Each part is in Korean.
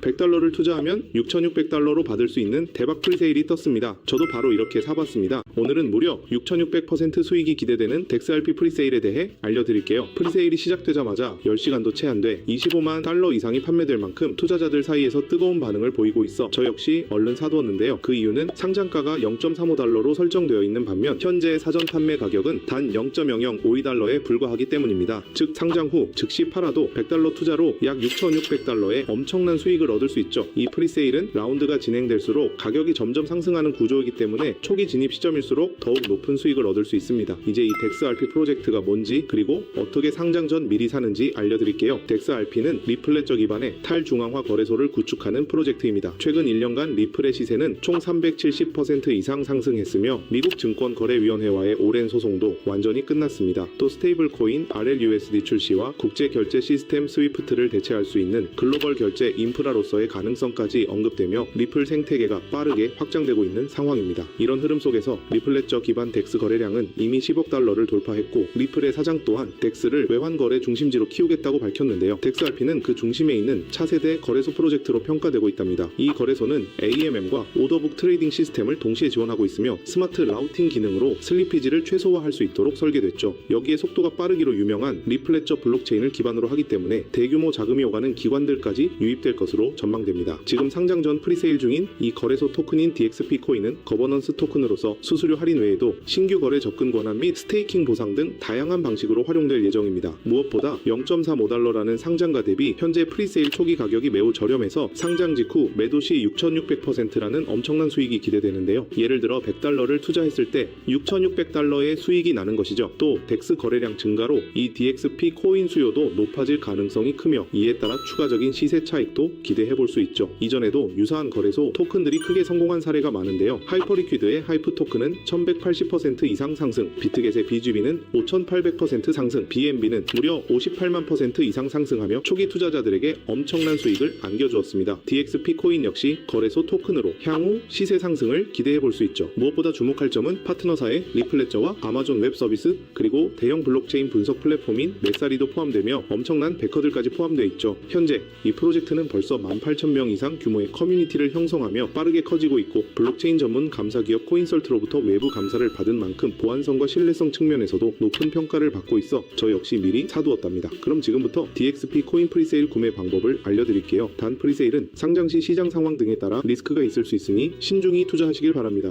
100달러를 투자하면 6,600달러로 받을 수 있는 대박 프리세일이 떴습니다. 저도 바로 이렇게 사봤습니다. 오늘은 무려 6,600% 수익이 기대되는 덱스RP 프리세일에 대해 알려드릴게요. 프리세일이 시작되자마자 10시간도 채 안 돼 25만 달러 이상이 판매될 만큼 투자자들 사이에서 뜨거운 반응을 보이고 있어 저 역시 얼른 사두었는데요. 그 이유는 상장가가 0.35달러로 설정되어 있는 반면 현재 사전 판매 가격은 단 0.0052달러에 불과하기 때문입니다. 즉 상장 후 즉시 팔아도 100달러 투자로 약 6,600달러의 엄청난 수익을 얻을 수 있죠. 이 프리세일은 라운드가 진행될수록 가격이 점점 상승하는 구조이기 때문에 초기 진입 시점일수록 더욱 높은 수익을 얻을 수 있습니다. 이제 이 덱스RP 프로젝트가 뭔지 그리고 어떻게 상장 전 미리 사는지 알려드릴게요. 덱스RP는 리플렛저 기반의 탈중앙화 거래소를 구축하는 프로젝트입니다. 최근 1년간 리플의 시세는 총 370% 이상 상승했으며 미국 증권거래위원회와의 오랜 소송도 완전히 끝났습니다. 또 스테이블 코인 RLUSD 출시와 국제 결제 시스템 스위프트를 대체할 수 있는 글로벌 결제 인프라로 서의 가능성까지 언급되며 리플 생태계가 빠르게 확장되고 있는 상황입니다. 이런 흐름 속에서 리플렛저 기반 덱스 거래량은 이미 10억 달러를 돌파했고 리플의 사장 또한 덱스를 외환 거래 중심지로 키우겠다고 밝혔는데요. 덱스RP는 그 중심에 있는 차세대 거래소 프로젝트로 평가되고 있답니다. 이 거래소는 AMM과 오더북 트레이딩 시스템을 동시에 지원하고 있으며 스마트 라우팅 기능으로 슬리피지를 최소화할 수 있도록 설계됐죠. 여기에 속도가 빠르기로 유명한 리플렛저 블록체인을 기반으로 하기 때문에 대규모 자금이 오가는 기관들까지 유입될 것으로 전망됩니다. 지금 상장 전 프리세일 중인 이 거래소 토큰인 DXP 코인은 거버넌스 토큰으로서 수수료 할인 외에도 신규 거래 접근 권한 및 스테이킹 보상 등 다양한 방식으로 활용될 예정입니다. 무엇보다 0.45달러라는 상장가 대비 현재 프리세일 초기 가격이 매우 저렴해서 상장 직후 매도 시 6,600%라는 엄청난 수익이 기대되는데요. 예를 들어 100달러를 투자했을 때 6,600달러의 수익이 나는 것이죠. 또 덱스 거래량 증가로 이 DXP 코인 수요도 높아질 가능성이 크며 이에 따라 추가적인 시세 차익도 기대 해 볼 수 있죠. 이전에도 유사한 거래소 토큰들이 크게 성공한 사례가 많은데요. 하이퍼리퀴드의 하이프 토큰은 1180% 이상 상승, 비트겟의 BGB는 5800% 상승, BNB는 무려 58만 퍼센트 이상 상승하며 초기 투자자들에게 엄청난 수익을 안겨주었습니다. DXP 코인 역시 거래소 토큰으로 향후 시세 상승을 기대해 볼 수 있죠. 무엇보다 주목할 점은 파트너사의 리플렛저와 아마존 웹 서비스 그리고 대형 블록체인 분석 플랫폼인 메사리도 포함되며 엄청난 베커들까지 포함되어 있죠. 현재 이 프로젝트는 벌써 18,000명 이상 규모의 커뮤니티를 형성하며 빠르게 커지고 있고 블록체인 전문 감사 기업 코인설트로부터 외부 감사를 받은 만큼 보안성과 신뢰성 측면에서도 높은 평가를 받고 있어 저 역시 미리 사두었답니다. 그럼 지금부터 DXP 코인 프리세일 구매 방법을 알려드릴게요. 단 프리세일은 상장 시 시장 상황 등에 따라 리스크가 있을 수 있으니 신중히 투자하시길 바랍니다.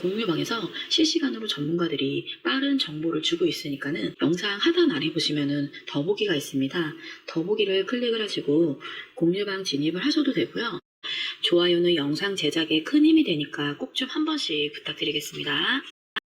공유방에서 실시간으로 전문가들이 빠른 정보를 주고 있으니까는 영상 하단 아래 보시면은 더보기가 있습니다. 더보기를 클릭을 하시고 공유방 진입을 하셔도 되고요. 좋아요는 영상 제작에 큰 힘이 되니까 꼭 좀 한 번씩 부탁드리겠습니다.